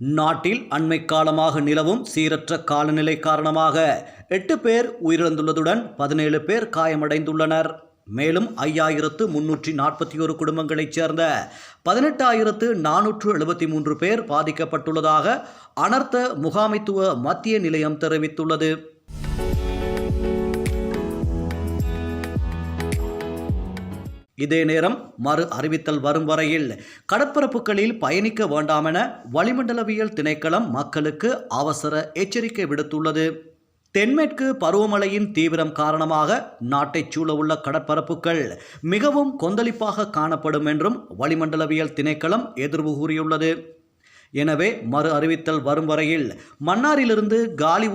நாட்டில் அண்மை காலமாக நிலவும் சீரற்ற காலநிலை காரணமாக எட்டு பேர் உயிரிழந்துள்ளதுடன் பதினேழு பேர் காயமடைந்துள்ளனர். மேலும் ஐயாயிரத்து முன்னூற்றி நாற்பத்தி ஒரு குடும்பங்களைச் சேர்ந்த பதினெட்டாயிரத்து நானூற்று எழுபத்தி மூன்று பேர் பாதிக்கப்பட்டுள்ளதாக அனர்த்த முகாமைத்துவ மத்திய நிலையம் தெரிவித்துள்ளது. இதே நேரம் மறு அறிவித்தல் வரும் வரையில் கடற்பரப்புகளில் பயணிக்க வேண்டாமென வளிமண்டலவியல் திணைக்களம் மக்களுக்கு அவசர எச்சரிக்கை விடுத்துள்ளது. தென்மேற்கு பருவமழையின் தீவிரம் காரணமாக நாட்டைச் சூழவுள்ள கடற்பரப்புகள் மிகவும் கொந்தளிப்பாக காணப்படும் என்றும் வளிமண்டலவியல் திணைக்களம் எதிர்வு கூறியுள்ளது. எனவே மறு அறிவித்தல் வரும் வரையில் மன்னாரிலிருந்து காலி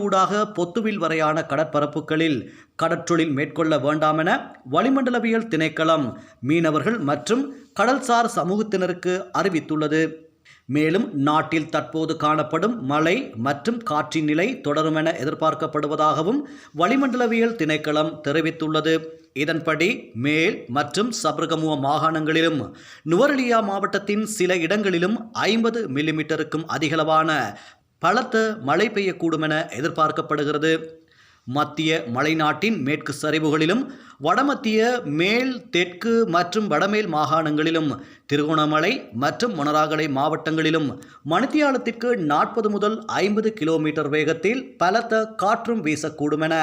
பொத்துவில் வரையான கடற்பரப்புகளில் கடற்றொழில் மேற்கொள்ள வேண்டாமென வளிமண்டலவியல் திணைக்களம் மீனவர்கள் மற்றும் கடல்சார் சமூகத்தினருக்கு அறிவித்துள்ளது. மேலும் நாட்டில் தற்போது காணப்படும் மழை மற்றும் காற்றின் நிலை தொடரும் என எதிர்பார்க்கப்படுவதாகவும் வளிமண்டலவியல் திணைக்களம் தெரிவித்துள்ளது. இதன்படி மேல் மற்றும் சபரகமுவ மாகாணங்களிலும் நுவரெலியா மாவட்டத்தின் சில இடங்களிலும் ஐம்பது மில்லிமீட்டருக்கும் அதிகளவான பலத்த மழை பெய்யக்கூடும் என எதிர்பார்க்கப்படுகிறது. மத்திய மலைநாட்டின் மேற்கு சரிவுகளிலும் வடமத்திய மேல் தெற்கு மற்றும் வடமேல் மாகாணங்களிலும் திருகோணமலை மற்றும் மொனராகலை மாவட்டங்களிலும் மணித்தியாலத்திற்கு நாற்பது முதல் ஐம்பது கிலோமீட்டர் வேகத்தில் பலத்த காற்றும் வீசக்கூடும் என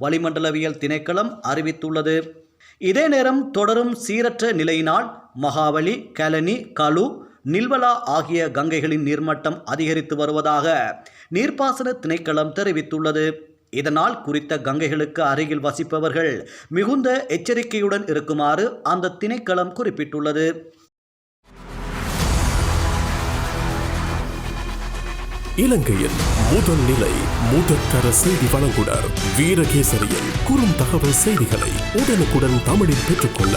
வளிமண்டலவியல் திணைக்களம் அறிவித்துள்ளது. இதே நேரம் தொடரும் சீரற்ற நிலையினால் மகாவலி கலனி கலு நில்வலா ஆகிய கங்கைகளின் நீர்மட்டம் அதிகரித்து வருவதாக நீர்ப்பாசன திணைக்களம் தெரிவித்துள்ளது. இதனால் குறித்த கங்கைகளுக்கு அருகில் வசிப்பவர்கள் மிகுந்த எச்சரிக்கையுடன் இருக்குமாறு அந்த திணைக்களம் குறிப்பிட்டுள்ளது. இலங்கையின் முதல் நிலை முதற்கர செய்தி வழங்குனர் வீரகேசரியில் குறும் தகவல் செய்திகளை உடனுக்குடன் தமிழில் பெற்றுக்கொள்ள